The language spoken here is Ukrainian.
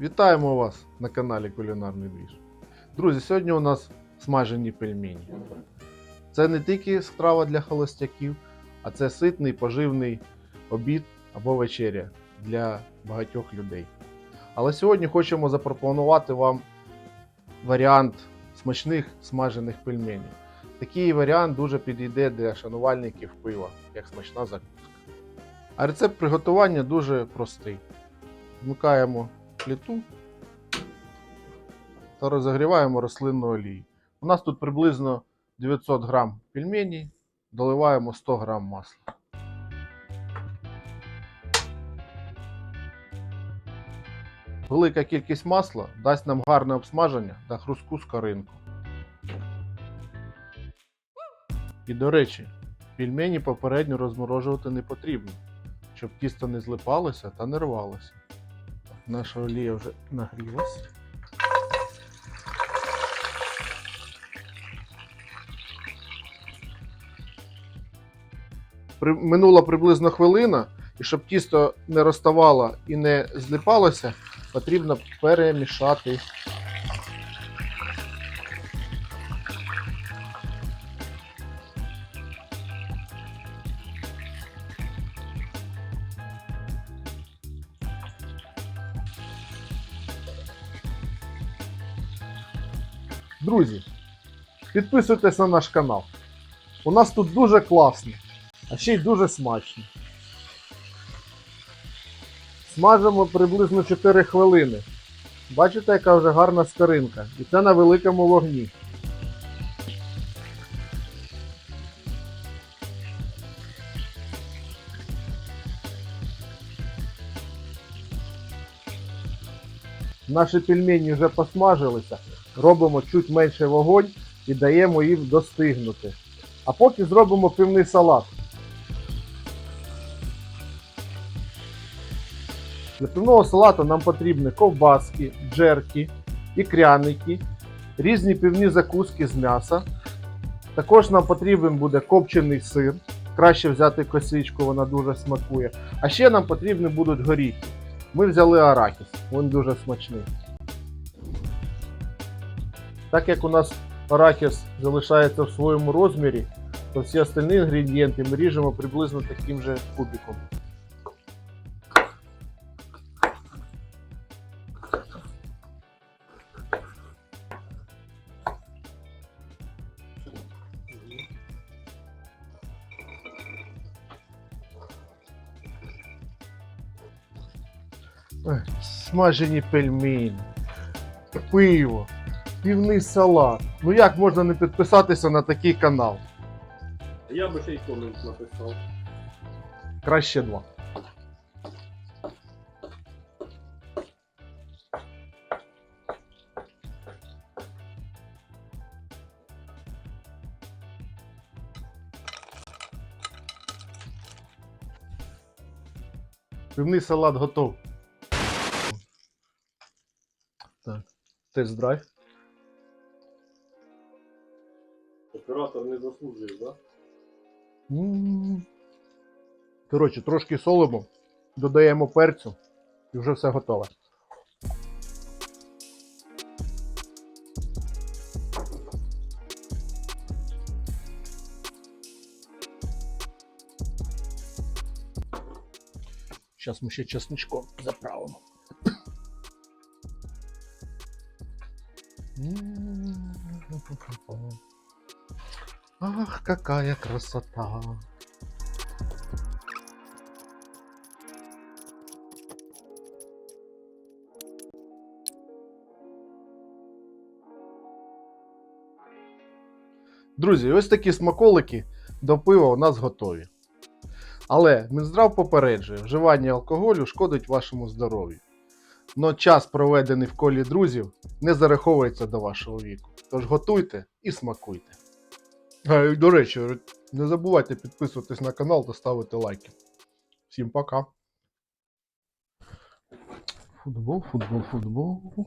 Вітаємо вас на каналі Кулінарний Двіж. Друзі, сьогодні у нас смажені пельмені. Це не тільки страва для холостяків, а це ситний поживний обід або вечеря для багатьох людей. Але сьогодні хочемо запропонувати вам варіант смачних смажених пельменів. Такий варіант дуже підійде для шанувальників пива, як смачна закуска. А рецепт приготування дуже простий. Вмикаємо плиту та розігріваємо рослинну олію. У нас тут приблизно 900 грам пельменей, доливаємо 100 грам масла. Велика кількість масла дасть нам гарне обсмаження та хрустку скоринку. І до речі, пельмені попередньо розморожувати не потрібно, щоб тісто не злипалося та не рвалося. Наша олія вже нагрілась. Минула приблизно хвилина, і щоб тісто не розставало і не зліпалося, потрібно перемішати. Друзі, підписуйтесь на наш канал. У нас тут дуже класно, а ще й дуже смачно. Смажимо приблизно 4 хвилини. Бачите, яка вже гарна скоринка. І це на великому вогні. Наші пельмені вже посмажилися. Робимо чуть менше вогонь і даємо їм достигнути. А поки зробимо пивний салат. Для пивного салату нам потрібні ковбаски, джерки, ікряники, різні пивні закуски з м'яса. Також нам потрібен буде копчений сир. Краще взяти косичку, вона дуже смакує. А ще нам потрібні будуть горіхи. Ми взяли арахіс, він дуже смачний. Так як у нас арахіс залишається в своєму розмірі, то всі остальні інгредієнти ми ріжемо приблизно таким же кубиком. Смажені пельмені, пиво, півний салат. Ну як можна не підписатися на такий канал? Я би ще й комент написав. Краще два. Пивний салат готов. Так. Тест-драйв. Оператор не заслужив, да? Коротше, трошки солимо, додаємо перцю і вже все готове. Зараз ми ще чесничком заправимо. М. Ах, какая красота! Друзі, ось такі смаколики до пива у нас готові. Але Мінздрав попереджує, вживання алкоголю шкодить вашому здоров'ю. Но час, проведений в колі друзів, не зараховується до вашого віку. Тож готуйте і смакуйте. І, до речі, не забувайте підписуватись на канал та ставити лайки. Всім пока. Футбол, футбол, футбол.